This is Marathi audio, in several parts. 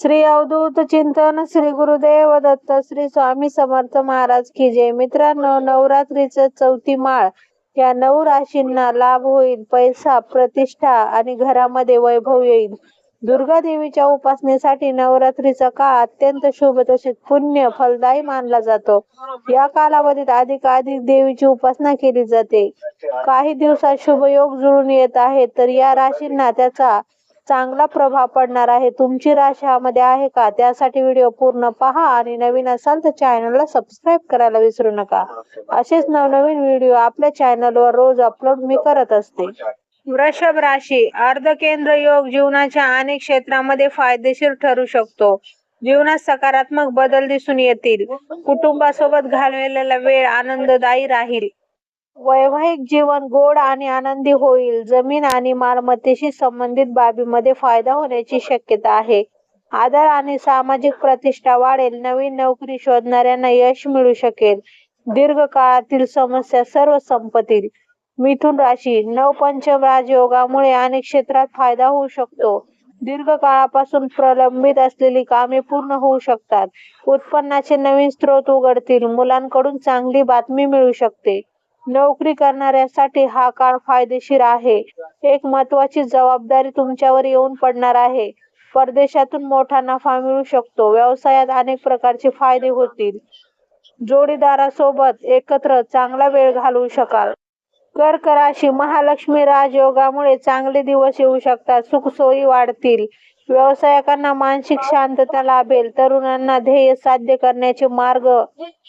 श्री अवधूत चिंतन श्री गुरुदेव दत्त श्री स्वामी समर्थ महाराज की जय. मित्रांनो नवरात्रीचं चौथी माळ या नऊ राशींना लाभ होईल पैसा प्रतिष्ठा आणि घरामध्ये वैभव येईल. दुर्गा देवीच्या उपासनेसाठी नवरात्रीचा काळ अत्यंत शुभ तसेच पुण्य फलदायी मानला जातो. या कालावधीत अधिकाधिक देवीची उपासना केली जाते. काही दिवसात शुभ योग जुळून येत आहे तर या राशींना त्याचा चांगला प्रभाव पडणार आहे. तुमची राशामध्ये आहे का? त्यासाठी व्हिडिओ पूर्ण पहा आणि नवीन असाल तर चॅनलला सबस्क्राईब करायला विसरू नका. असेच नवनवीन व्हिडिओ आपल्या चॅनलवर रोज अपलोड मी करत असते. वृषभ राशी अर्धकेंद्र योग जीवनाच्या अनेक क्षेत्रामध्ये फायदेशीर ठरू शकतो. जीवनात सकारात्मक बदल दिसून येतील. कुटुंबासोबत घालवलेला वेळ आनंददायी राहील. वैवाहिक जीवन गोड आणि आनंदी होईल. जमीन आणि मालमत्तेशी संबंधित बाबीमध्ये फायदा होण्याची शक्यता आहे. आदर आणि सामाजिक प्रतिष्ठा वाढेल. नवीन नोकरी शोधणाऱ्यांना यश मिळू शकेल. दीर्घकाळातील समस्या सर्व संपतील. मिथुन राशी नवपंचम राजयोगामुळे अनेक क्षेत्रात फायदा होऊ शकतो. दीर्घकाळापासून प्रलंबित असलेली कामे पूर्ण होऊ शकतात. उत्पन्नाचे नवीन स्रोत उघडतील. मुलांकडून चांगली बातमी मिळू शकते. नोकरी करणाऱ्यासाठी हा काळ फायदेशीर आहे. एक महत्वाची जबाबदारी तुमच्यावर येऊन पडणार आहे. परदेशातून मोठा नफा मिळू शकतो. व्यवसायात अनेक प्रकारचे फायदे होतील. जोडीदारासोबत एकत्र चांगला वेळ घालवू शकाल. कर्क राशी महालक्ष्मी राजयोगामुळे चांगले दिवस येऊ शकतात. सुखसोयी वाढतील. व्यावसायिकांना मानसिक शांतता लाभेल. तरुणांना ध्येय साध्य करण्याचे मार्ग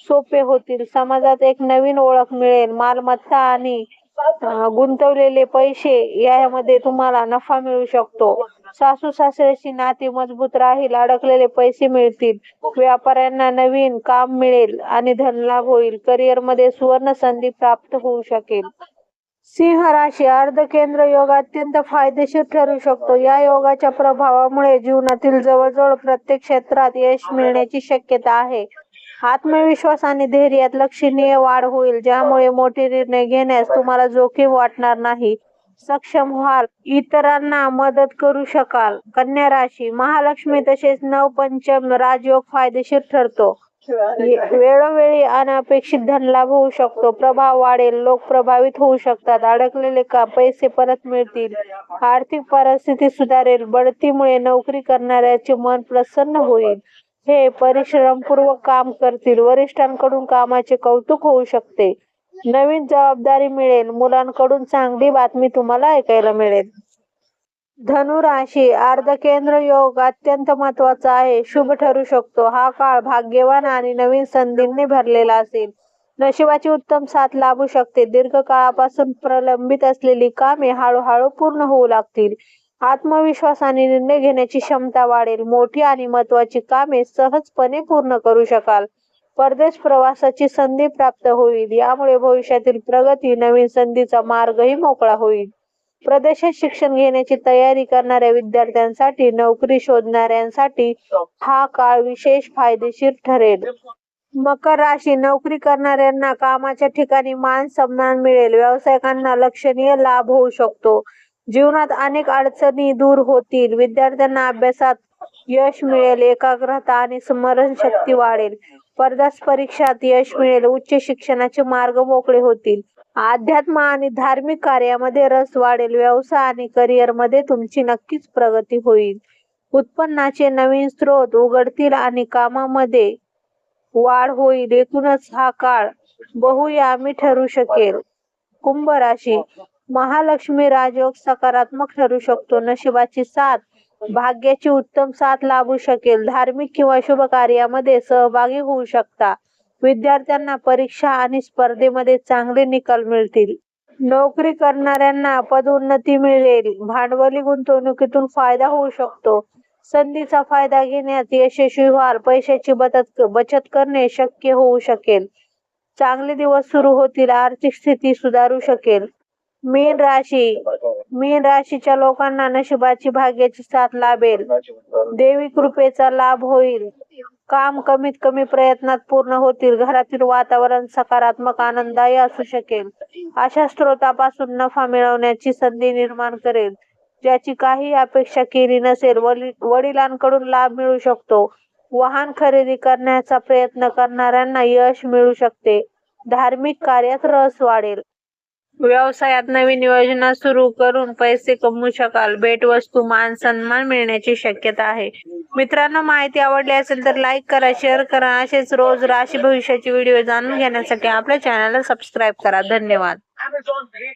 सोपे होतील. समाजात एक नवीन ओळख मिळेल. मालमत्ता आणि गुंतवलेले पैसे यामध्ये तुम्हाला नफा मिळू शकतो. सासू सासऱ्याची नाती मजबूत राहील. अडकलेले पैसे मिळतील. व्यापाऱ्यांना नवीन काम मिळेल आणि धनलाभ होईल. करिअरमध्ये सुवर्ण संधी प्राप्त होऊ शकेल. सिंह राशी अर्धकेंद्र योग अत्यंत फायदेशीर ठरू शकतो. या योगाच्या प्रभावामुळे जीवनातील जवळजवळ प्रत्येक क्षेत्रात यश मिळण्याची शक्यता आहे. आत्मविश्वास आणि धैर्यात लक्षणीय वाढ होईल ज्यामुळे मोठे निर्णय घेण्यास तुम्हाला जोखीम वाटणार नाही. सक्षम व्हाल इतरांना मदत करू शकाल. कन्या राशी महालक्ष्मी तसेच नवपंचम राजयोग फायदेशीर ठरतो. वेळोवेळी अनपेक्षित धनलाभ होऊ शकतो. प्रभाव वाढेल. लोक प्रभावित होऊ शकतात. अडकलेले का? पैसे परत मिळतील. आर्थिक परिस्थिती सुधारेल. बढतीमुळे नोकरी करणाऱ्याचे मन प्रसन्न होईल. हे परिश्रमपूर्वक काम करतील. वरिष्ठांकडून कामाचे कौतुक होऊ शकते. नवीन जबाबदारी मिळेल. मुलांकडून चांगली बातमी तुम्हाला ऐकायला मिळेल. धनुराशी अर्धकेंद्र योग अत्यंत महत्त्वाचा आहे. शुभ ठरू शकतो. हा काळ भाग्यवान आणि नवीन संधींनी भरलेला असेल. नशिबाची उत्तम साथ लाभू शकते. दीर्घकाळापासून प्रलंबित असलेली कामे हळूहळू पूर्ण होऊ लागतील. आत्मविश्वास आणि निर्णय घेण्याची क्षमता वाढेल. मोठी आणि महत्वाची कामे सहजपणे पूर्ण करू शकाल. परदेश प्रवासाची संधी प्राप्त होईल. यामुळे भविष्यातील प्रगती नवीन संधीचा मार्गही मोकळा होईल. प्रदेशात शिक्षण घेण्याची तयारी करणाऱ्या विद्यार्थ्यांसाठी नोकरी शोधणाऱ्यांसाठी हा काळ विशेष फायदेशीर ठरेल. मकर राशी नोकरी करणाऱ्यांना कामाच्या ठिकाणी मान सन्मान मिळेल. व्यावसायिकांना लक्षणीय लाभ होऊ शकतो. जीवनात अनेक अडचणी दूर होतील. विद्यार्थ्यांना अभ्यासात यश मिळेल एकाग्रता आणि स्मरणशक्ती वाढेल. स्पर्धा परीक्षात यश मिळेल उच्च शिक्षणाचे मार्ग मोकळे होतील. अध्यात्म आणि धार्मिक कार्यामध्ये रस वाढेल. व्यवसाय आणि करिअरमध्ये तुमची नक्कीच प्रगती होईल. उत्पन्नाचे नवीन स्रोत उघडतील आणि कामामध्ये वाढ होईल. एकूणच हा काळ बहुयामी ठरू शकेल. कुंभ राशी. महालक्ष्मी राजयोग सकारात्मक ठरू शकतो. नशिबाची साथ भाग्याची उत्तम साथ लाभू शकेल. धार्मिक किंवा शुभ कार्यामध्ये सहभागी होऊ शकता. विद्यार्थ्यांना परीक्षा आणि स्पर्धेमध्ये चांगले निकाल मिळतील. नोकरी करणाऱ्यांना पदोन्नती मिळेल. भांडवली गुंतवणुकीतून फायदा होऊ शकतो. संधीचा फायदा घेण्यात यशस्वी व्हाल. पैशाची बचत बचत करणे शक्य होऊ शकेल. चांगले दिवस सुरू होतील. आर्थिक स्थिती सुधारू शकेल. मीन राशी. मीन राशीच्या लोकांना नशिबाची भाग्याची साथ लाभेल. देवी कृपेचा लाभ होईल. काम कमीत कमी प्रयत्नात पूर्ण होतील. घरातील वातावरण सकारात्मक आनंददायी असू शकेल. अशा स्रोतापासून नफा मिळवण्याची संधी निर्माण करेल ज्याची काही अपेक्षा केली नसेल. वडिलांकडून लाभ मिळू शकतो. वाहन खरेदी करण्याचा प्रयत्न करणाऱ्यांना यश मिळू शकते. धार्मिक कार्यात रस वाढेल. व्यवसायात नवीन योजना सुरू करून पैसे कमवू शकाल. भेटवस्तू मान सन्मान मिळण्याची शक्यता आहे. मित्रांनो माहिती आवडली असेल तर लाईक करा शेअर करा. असेच रोज राशी भविष्याचे व्हिडिओ जाणून घेण्यासाठी आपल्या चॅनलला सबस्क्राईब करा. धन्यवाद.